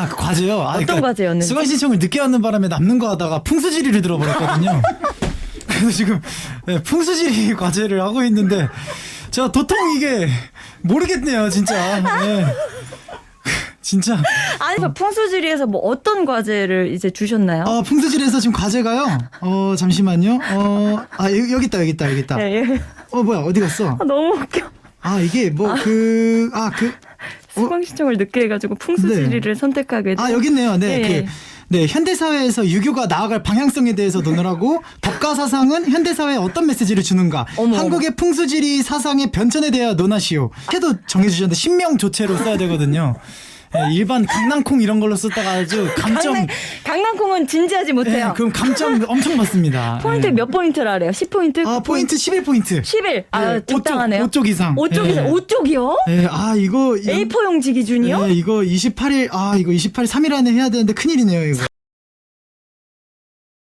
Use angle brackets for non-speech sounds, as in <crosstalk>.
아, 그 과제요? 아, 어떤 과제였는지? 수강 신청을 늦게 하는 바람에 남는 거 하다가 풍수지리를 들어버렸거든요. <laughs> 그래서 지금 네, 풍수지리 과제를 하고 있는데 제가 도통 이게 모르겠네요, 진짜. 네. <laughs> 진짜. 아니 풍수지리에서 뭐 어떤 과제를 이제 주셨나요? 어, 풍수지리에서 지금 과제가요. 어, 잠시만요. 어, 아, 여기, 여기 있다, 여기 있다, 여기 있다. 예, 예. 어, 뭐야, 어디 갔어? 아, 너무 웃겨. 아, 이게 뭐, 그, 아, 그, 수강 신청을 늦게 해가지고 풍수지리를 선택하게 된. 아 여기 있네요. 네, 예, 예. 그, 네 현대 사회에서 유교가 나아갈 방향성에 대해서 논의하고 <laughs> 법과 사상은 현대 사회에 어떤 메시지를 주는가? 어머, 한국의 풍수지리 사상의 변천에 대하여 논하시오. 해도 정해주셨는데 신명 조체로 써야 되거든요. 예, 일반 강낭콩 이런 걸로 썼다가 아주 감점. 강남, 강남 콩은 진지하지 예, 못해요. 그럼 감점 <laughs> 엄청 받습니다. 포인트 예. 몇 포인트를 하래요? 10포인트? 아 포인트 11포인트. 11. 아, 예, 적당하네요. 5쪽, 5쪽 이상. 5쪽 예. 이상. 5쪽이요? 예, 아 이거 이거- A4용지 기준이요? 예, 이거 28일 아 이거 28일 3일 안에 해야 되는데 큰일이네요 이거.